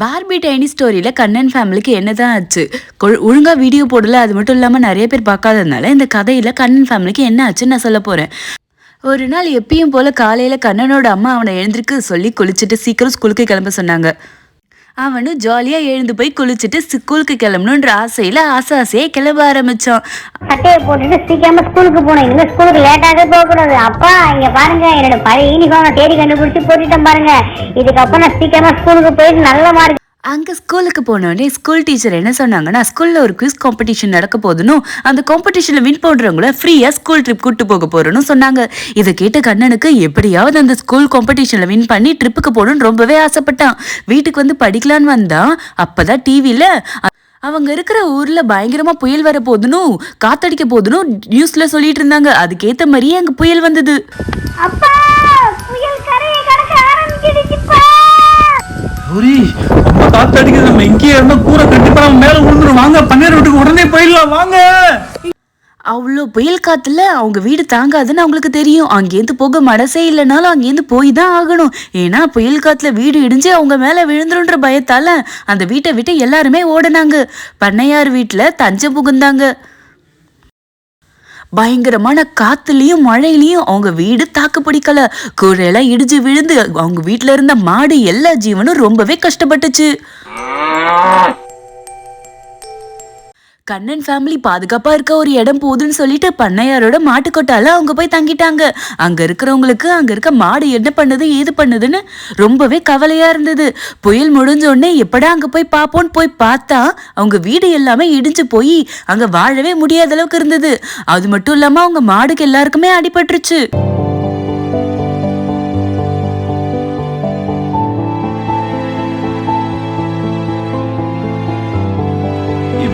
Barbie tiny ஸ்டோரியில் கண்ணன் ஃபேமிலிக்கு என்னதான் ஆச்சு? ஒழுங்காக வீடியோ போடல அது மட்டும் இல்லாமல் நிறைய பேர் பார்க்காததுனால இந்த கதையில் கண்ணன் ஃபேமிலிக்கு என்ன ஆச்சுன்னு நான் சொல்ல போகிறேன் ஒரு நாள் எப்பயும் போல காலையில கண்ணனோட அம்மா அவனை எழுந்திருக்கு சொல்லி குளிச்சுட்டு சீக்கிரம் ஸ்கூலுக்கு கிளம்ப சொன்னாங்க. அவனும் ஜாலியா எழுந்து போய் குளிச்சுட்டு ஸ்கூலுக்கு கிளம்பணுன்ற ஆசையில ஆசை ஆசையே கிளம்ப ஆரம்பிச்சான். சட்டையை போட்டுட்டு சீக்கிரமா ஸ்கூலுக்கு போனோம் இனிமே ஸ்கூலுக்கு லேட்டாகவே போக கூடாது. அப்பா இங்க பாருங்க என்னோட பழைய யூனிஃபார்ம் தேடி கண்டுபிடிச்சு போட்டுட்டேன் பாருங்க. இதுக்கப்புறம் நான் சீக்கிரமா ஸ்கூலுக்கு போயிட்டு நல்ல மார்க் அங்கே ஸ்கூலுக்கு போனோடனே ஸ்கூல் டீச்சர் என்ன சொன்னாங்கன்னா ஸ்கூலில் ஒரு குவிஸ் காம்படிஷன் நடக்க போதுனும் அந்த காம்படிஷனில் வின் பண்ணுறவங்கள ஃப்ரீயாக ஸ்கூல் ட்ரிப் கூட்டு போக போகிறோன்னு சொன்னாங்க. இதை கேட்ட கண்ணனுக்கு எப்படியாவது அந்த ஸ்கூல் காம்படிஷனில் வின் பண்ணி ட்ரிப்புக்கு போகணும்னு ரொம்பவே ஆசைப்பட்டான். வீட்டுக்கு வந்து படிக்கலான்னு வந்தான். அப்பதான் டிவியில் அவங்க இருக்கிற ஊரில் பயங்கரமாக புயல் வர போதுன்னு காத்தடிக்க போதுன்னு நியூஸில் சொல்லிட்டு இருந்தாங்க. அதுக்கேற்ற மாதிரியே அங்கே புயல் வந்தது. அப்பா! காத்து அடிக்குது நம்ம இங்கேயே இருந்தா கூரை கண்டிப்பா நம்ம மேல விழுந்துரும். வாங்க பன்னீர் வீட்டுக்கு உடனே போயிடலாம். வாங்க. அவ்வளோ புயல் காத்துல அவங்க வீடு தாங்காதுன்னு அவங்களுக்கு தெரியும். அங்கேருந்து போக மனசே இல்லைனாலும் அங்கேருந்து போய் தான் ஆகணும். ஏன்னா புயல் காத்துல வீடு இடிஞ்சு அவங்க மேல விழுந்துருன்ற பயத்தால அந்த வீட்டை விட்டு எல்லாருமே ஓடினாங்க. பண்ணையார் வீட்டுல தஞ்சம் புகுந்தாங்க. பயங்கரமான காத்துலயும் மழையிலயும் அவங்க வீடு தாக்கு பிடிக்கல கூரையெல்லாம் இடிஞ்சு விழுந்து அவங்க வீட்டுல இருந்த மாடு எல்லா ஜீவனும் ரொம்பவே கஷ்டப்பட்டுச்சு. கண்ணன் ஃபேமிலி பாதுகாப்பா இருக்க ஒரு இடம் போதுன்னு சொல்லிட்டு பண்ணையாரோட மாட்டுக்கொட்டால அவங்க போய் தங்கிட்டாங்க. அங்க இருக்கிறவங்களுக்கு அங்க இருக்க மாடு என்ன பண்ணுது ஏது பண்ணுதுன்னு ரொம்பவே கவலையா இருந்தது. புயல் முடிஞ்ச உடனே எப்படா அங்க போய் பார்ப்போம்னு போய் பார்த்தா அவங்க வீடு எல்லாமே இடிஞ்சு போய் அங்க வாழவே முடியாத அளவுக்கு இருந்தது. அது மட்டும் இல்லாம அவங்க மாடுக்கு எல்லாருக்குமே அடிபட்டுருச்சு.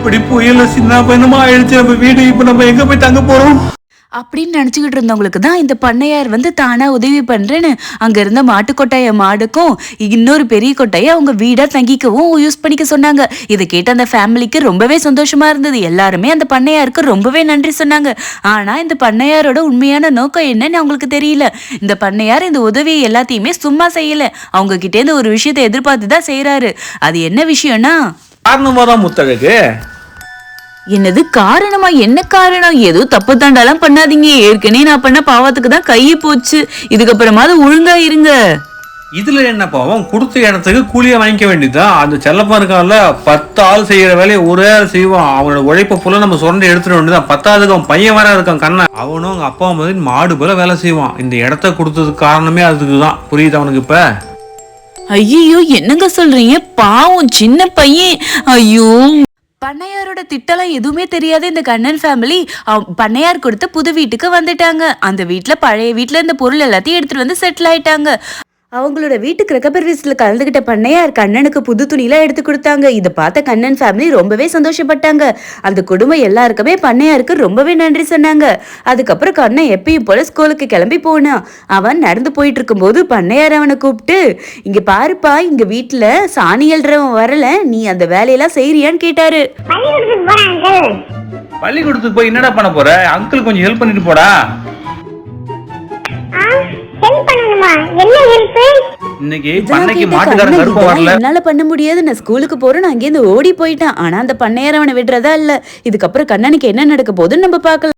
இப்படி புயல சின்ன பையனுமா ஆயிடுச்சு நம்ம வீடு இப்ப நம்ம எங்க போய் தங்க போறோம்? அப்படின்னு நினச்சிக்கிட்டு இருந்தவங்களுக்கு தான் இந்த பண்ணையார் வந்து தானா உதவி பண்றேன்னு அங்க இருந்த மாட்டுக்கொட்டாய மாடுக்கும் இன்னொரு பெரிய கொட்டையை அவங்க வீடா தங்கிக்கவும் யூஸ் பண்ணிக்க சொன்னாங்க. இதை கேட்ட அந்த ஃபேமிலிக்கு ரொம்பவே சந்தோஷமா இருந்தது. எல்லாருமே அந்த பண்ணையாருக்கு ரொம்பவே நன்றி சொன்னாங்க. ஆனா இந்த பண்ணையாரோட உண்மையான நோக்கம் என்னன்னு அவங்களுக்கு தெரியல. இந்த பண்ணையார் இந்த உதவி எல்லாத்தையுமே சும்மா செய்யல. அவங்க கிட்டே இருந்து ஒரு விஷயத்தை எதிர்பார்த்து தான் செய்யறாரு அது என்ன விஷயம்னா காரணமா தான் முத்தழகு என்னது காரணமா? என்ன காரணம்? ஏதோ தப்பு தாண்டாலாம் பண்ணாதீங்க. ஏற்கனவே நான் பண்ண பாவத்துக்கு தான் கையை போச்சு. இதுக்கப்புறமாவது ஒழுங்கா இருங்க. இதுல என்ன பாவம்? கொடுத்த இடத்துக்கு கூலியா வாங்கிக்க வேண்டியதுதான். அந்த செல்லப்பா இருக்கான்ல பத்து ஆள் செய்யற வேலையை ஒரே ஆள் செய்வான். அவனோட உழைப்பை ஃபுல்லா நம்ம சுரண்டி எடுத்துட வேண்டியதான் பத்தாவதுக்கு அவன் பையன் வேற இருக்கான் கண்ணா. அவனும் அவங்க அப்பா மாதிரி மாடு போல வேலை செய்வான். இந்த இடத்த கொடுத்ததுக்கு காரணமே அதுக்கு தான் புரியுது அவனுக்கு இப்ப? ஐயோ என்னங்க சொல்றீங்க? பாவம் சின்ன பையன். ஐயோ. பண்ணையாரோட திட்டம்லாம் எதுவுமே தெரியாத இந்த கண்ணன் ஃபேமிலி பண்ணையார் கொடுத்த புது வீட்டுக்கு வந்துட்டாங்க. அந்த வீட்டில் பழைய வீட்டில் இருந்த பொருள் எல்லாத்தையும் எடுத்துட்டு வந்து செட்டில் ஆயிட்டாங்க. அவங்களோட வீட்டு கிரகப்பிரவேசத்தில் கலந்துக்கிட்ட பண்ணையார் கண்ணனுக்கு புது துணிலாம் எடுத்து கொடுத்தாங்க. இதை பார்த்த கண்ணன் ஃபேமிலி ரொம்பவே சந்தோஷப்பட்டாங்க. அந்த குடும்பம் எல்லாருக்குமே பண்ணையாருக்கு ரொம்பவே நன்றி சொன்னாங்க. அதுக்கப்புறம் கண்ணன் எப்பயும் போல ஸ்கூலுக்கு கிளம்பி போனான் அவன் நடந்து போயிட்டு இருக்கும்போது பண்ணையார் அவனை கூப்பிட்டு இங்க பாருப்பா இங்க வீட்டுல சாணி எழுறவன் வரல. நீ அந்த வேலையெல்லாம் செய்றியான்னு கேட்டாரு. பள்ளிக்கூடத்துக்கு போய் என்னடா பண்ண போற? அங்கிள் கொஞ்சம் ஹெல்ப் பண்ணிட்டு போடா. இன்னைக்கு பண்ணைக்கு மாட்டுக்காரன் இதெல்லாம் வரல. என்னால பண்ண முடியாது. நான் ஸ்கூலுக்கு போறேன். நான் அங்கேருந்து ஓடி போயிட்டான். ஆனா அந்த பண்ணையார் அவனை விடுறதா இல்ல. இதுக்கப்புறம் கண்ணனுக்கு என்ன நடக்க போகுதுன்னு நம்ம பார்க்கலாம்.